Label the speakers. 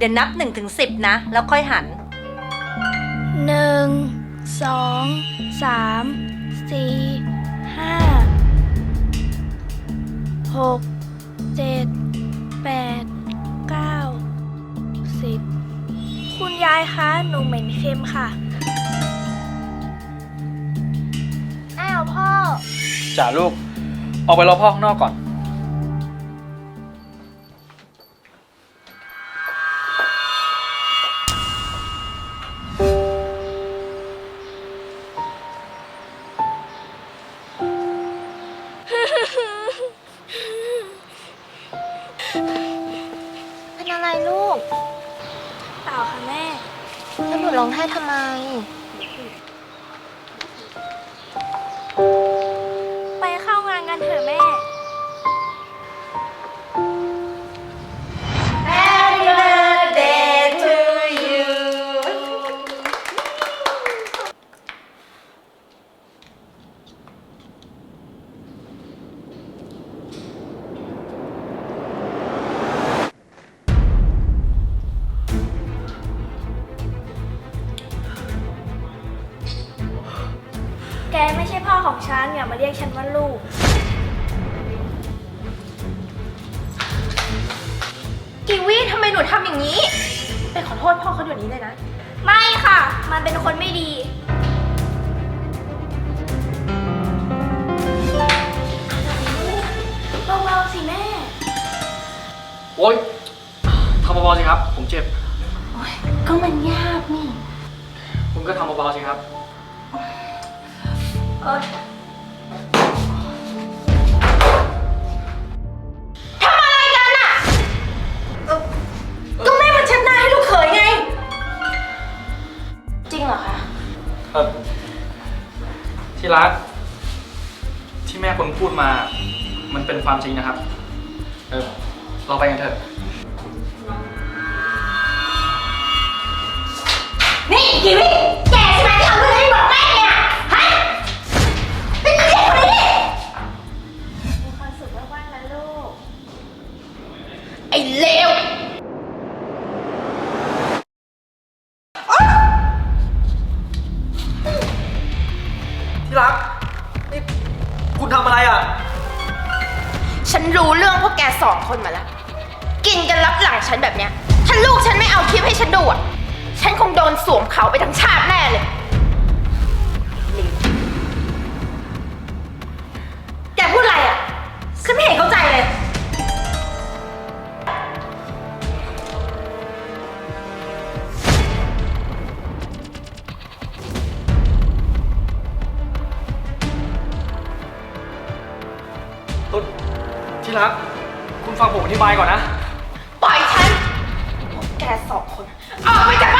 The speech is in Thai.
Speaker 1: เดี๋ยวนับ1นถึงสินะ แล้วค่อยหัน
Speaker 2: หนึ่งสองสามสี่ห้าหกเจ็ดแปดเก้าสิบคุณยายคะหนูเหม็นเค็มค่ะ อ้าวพ่อ
Speaker 3: จ่าลูก ออกไปรอพ่อข้างนอกก่อน
Speaker 4: เปล่า
Speaker 2: ค่ะแม่
Speaker 4: แล้วหนูร้องไห้ทำไม
Speaker 2: ไม่ใช่พ่อของฉันอย่ามาเรียกฉันว่าลูก
Speaker 4: กีวีทำไมหนูทำอย่างนี้ ไปขอโทษพ่อเขาเดี๋ยวนี้เลยนะ
Speaker 2: ไม่ค่ะ มันเป็นคนไม่ดี เบาๆสิแม่
Speaker 3: โอ๊ยทำเบาๆสิครับ ผมเจ็บ
Speaker 4: ก็มันยากนี่
Speaker 3: คุณก็ทำเบาๆสิครับ
Speaker 2: เออ
Speaker 4: ก็แม่มันเช็ดหน้าให้ลูกเขยไง จริงเหรอคะ
Speaker 3: เออที่รัก ที่แม่คุณพูดมา มันเป็นความจริงนะครับ เออเราไปกันเถอะ
Speaker 4: นี่กีวี ทำ
Speaker 3: อะไรอะ
Speaker 4: ฉันรู้เรื่องพวกแกสองคนมาแล้ว กินกันรับหลังฉันแบบเนี้ย ถ้าลูกฉันไม่เอาคลิปให้ฉันดูอะ ฉันคงโดนสวมเขาไปทั้งชาติแน่
Speaker 3: ตุ๊ดที่รัก คุณฟังผมอธิบายก่อนนะ
Speaker 4: ปล่อยฉันพวกแกสองคน ออกไปจากบ้านฉัน